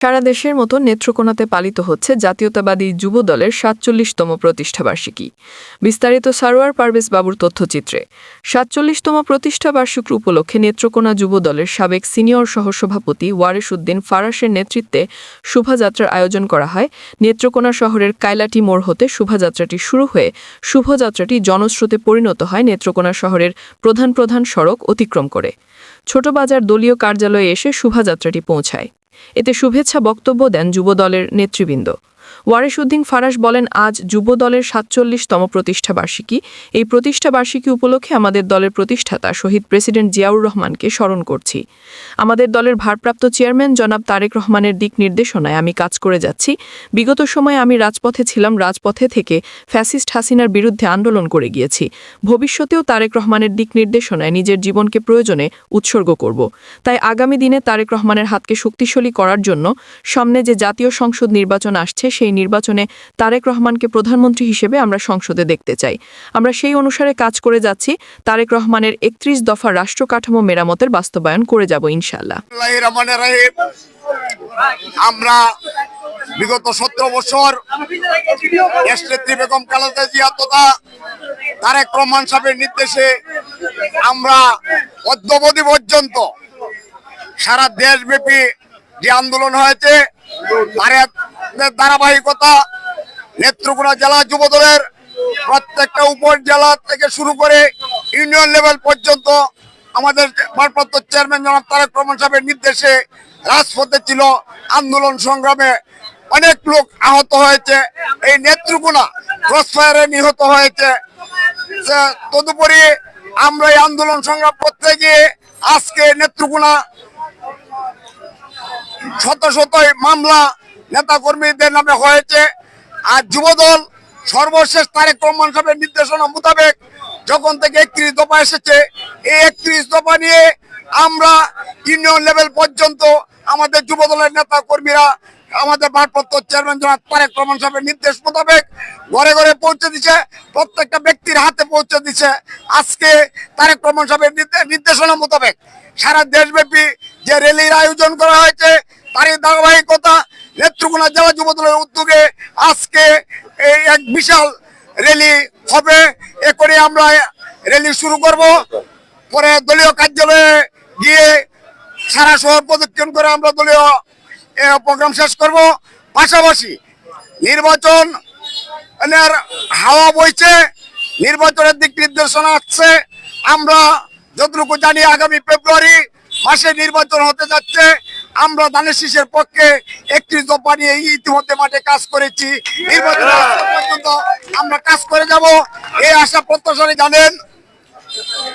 সারা দেশের মতো নেত্রকোনাতে পালিত হচ্ছে জাতীয়তাবাদী যুব দলের সাতচল্লিশতম প্রতিষ্ঠাবার্ষিকী। বিস্তারিত সারোয়ার পারভেজ বাবুর তথ্যচিত্রে, সাতচল্লিশতম প্রতিষ্ঠাবার্ষিক উপলক্ষে নেত্রকোনা যুব দলের সাবেক সিনিয়র সহসভাপতি ওয়ারেস উদ্দিন ফারাসের নেতৃত্বে শোভাযাত্রার আয়োজন করা হয়। নেত্রকোনা শহরের কাইলাটি মোড় হতে শোভাযাত্রাটি শুরু হয়ে শোভাযাত্রাটি জনস্রোতে পরিণত হয় নেত্রকোনা শহরের প্রধান প্রধান সড়ক অতিক্রম করে। ছোটবাজার দলীয় কার্যালয়ে এসে শোভাযাত্রাটি পৌঁছায়। এতে শুভেচ্ছা বক্তব্য দেন যুবদলের নেতৃবৃন্দ। ওয়ারেস ফারাস বলেন, আজ যুব দলের সাতচল্লিশতম প্রতিষ্ঠাবার্ষিকী এই প্রতিষ্ঠাবার্ষিকী উপলক্ষে আমাদের দলের প্রতিষ্ঠাতা শহীদ প্রেসিডেন্ট জিয়াউর রহমানকে স্মরণ করছি। আমাদের দলের ভারপ্রাপ্ত চেয়ারম্যান জনাব তারেক রহমানের দিক নির্দেশনায় আমি কাজ করে যাচ্ছি। বিগত সময়ে আমি রাজপথে ছিলাম, রাজপথে থেকে ফ্যাসিস্ট হাসিনার বিরুদ্ধে আন্দোলন করে গিয়েছি। ভবিষ্যতেও তারেক রহমানের দিক নির্দেশনায় নিজের জীবনকে প্রয়োজনে উৎসর্গ করব। তাই আগামী দিনে তারেক রহমানের হাতকে শক্তিশালী করার জন্য সামনে যে জাতীয় সংসদ নির্বাচন আসছে, সেই নির্বাচনে তারেক রহমানকে প্রধানমন্ত্রী হিসেবে আমরা সংসদে দেখতে চাই আমরা সেই অনুসারে কাজ করে যাচ্ছি তারেক রহমানের একত্রিশ দফা রাষ্ট্র কাঠামো মেরামতের বাস্তবায়ন করে যাব ইনশাল্লাহ। আমরা বিগত সতেরো বছর বেগম খালেদা জিয়া তথা তারেক রহমান সাহেবের নির্দেশে আমরা অদ্যবধি পর্যন্ত সারা দেশব্যাপী যে আন্দোলন হয়েছে তার এক ধারাবাহিকতা নেত্রকোনা জেলা যুবদলের প্রত্যেকটা উপজেলা থেকে শুরু করে ইউনিয়ন লেভেল পর্যন্ত আমাদের ভারপ্রাপ্ত চেয়ারম্যান জনাব তারেক রহমান সাহেবের নির্দেশে রাজপথে ছিল আন্দোলন সংগ্রামে অনেক লোক আহত হয়েছে। এই নেত্রকোনা ক্রসফায়ারে নিহত হয়েছে। তদুপরি আমরা এই আন্দোলন সংগ্রাম করতে গিয়ে আজকে নেত্রকোনা শত শত মামলা নেতা কর্মীদের নামে হয়েছে। আর যুবদল সর্বশেষ তারেক রহমান সাহেবের নির্দেশনা মোতাবেক যখন থেকে একত্রিশ দফা এসেছে, এই একত্রিশ দফা নিয়ে আমরা ইউনিয়ন লেভেল পর্যন্ত আমাদের যুবদলের নেতা কর্মীরা আমাদের ভারপ্রাপ্ত চেয়ারম্যান জনাব তারেক রহমান সাহেবের নির্দেশ মোতাবেক ঘরে ঘরে পৌঁছে দিছে, প্রত্যেকটা ব্যক্তির হাতে পৌঁছে দিছে। আজকে তারেক রহমান সাহেবের নির্দেশনা মোতাবেক সারা দেশব্যাপী যে র্যালির আয়োজন করা হয়েছে, তারই ধারাবাহিকতা নেত্রকোনা জেলা যুব দলের উদ্যোগে আজকে এই এক বিশাল র্যালি হবে। এ করে আমরা র্যালি শুরু করব। পরে দলীয় কার্যালয়ে গিয়ে সারা শহর প্রদক্ষিণ করে আমরা দলীয় প্রোগ্রাম শেষ করব। পাশাপাশি নির্বাচন হাওয়া বইছে, নির্বাচনের দিক নির্দেশনা আসছে। আমরা যতটুকু জানি আগামী ফেব্রুয়ারি মাসে নির্বাচন হতে যাচ্ছে। আমরা ধানের শীষের পক্ষে একত্রিশ দফা নিয়ে ইতিমধ্যে মাঠে কাজ করেছি। নির্বাচন পর্যন্ত আমরা কাজ করে যাব। এই আশা প্রত্যাশারে জানেন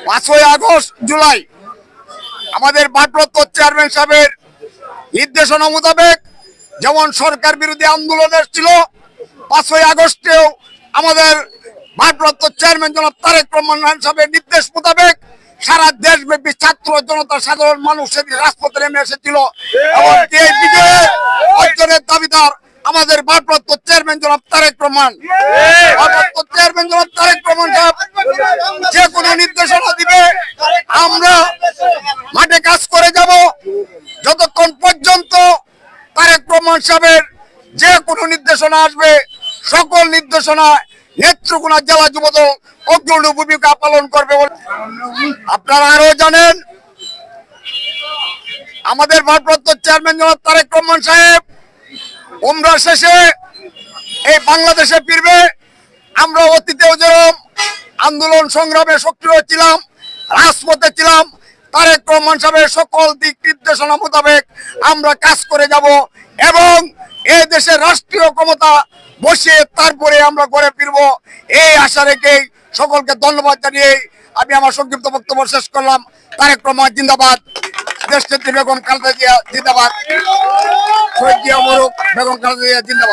পাঁচই আগস্ট জুলাই আমাদের ভারপ্রাপ্ত চেয়ারম্যান সাহেবের নির্দেশনা মোতাবেক যেমন সরকার বিরোধী আন্দোলন ছিল পাঁচই আগস্টেও আমাদের ভারপ্রাপ্ত চেয়ারম্যান জনাব তারেক রহমান সাহেবের নির্দেশ মোতাবেক সারা দেশব্যাপী ছাত্র জনতা সাধারণ মানুষ সেদিন রাজপথে নেমে এসেছিল। এবং এই! বিজয়ের অর্জনের দাবিদার আমাদের ভারপ্রাপ্ত চেয়ারম্যান জনাব তারেক রহমান। ভারপ্রাপ্ত চেয়ারম্যান জনাব তারেক রহমান সাহেব যে কোনো নির্দেশনা দিবে আমরা মাঠে কাজ করে যাব। যতক্ষণ পর্যন্ত তারেক রহমান সাহেবের যে কোনো নির্দেশনা আসবে সকল নির্দেশনা নেত্রকোনা জেলা যুবদল ভূমিকা পালন করবে আপনারা আরও জানেন। আমাদের ভারপ্রাপ্ত চেয়ারম্যান জনাব তারেক রহমান সাহেব, উমরা শেষে এই বাংলাদেশে ফিরবে। আমরা অতীতেও যেরকম আন্দোলন সংগ্রামে সক্রিয় ছিলাম, রাজপথে ছিলাম। তারেক রহমান সাহেবের সকল দিক নির্দেশনা মোতাবেক আমরা কাজ করে যাব এবং এ দেশের রাষ্ট্রীয় ক্ষমতা বসিয়ে তারপরে আমরা ঘরে ফিরব। এই আশা রেখে সকলকে ধন্যবাদ জানিয়ে আমি আমার সংক্ষিপ্ত বক্তব্য শেষ করলাম। তারেক রহমান, জিন্দাবাদ। দেশ বেগম খালেদা জিয়া, জিন্দাবাদ। বেগম খালেদা জিয়া, জিন্দাবাদ।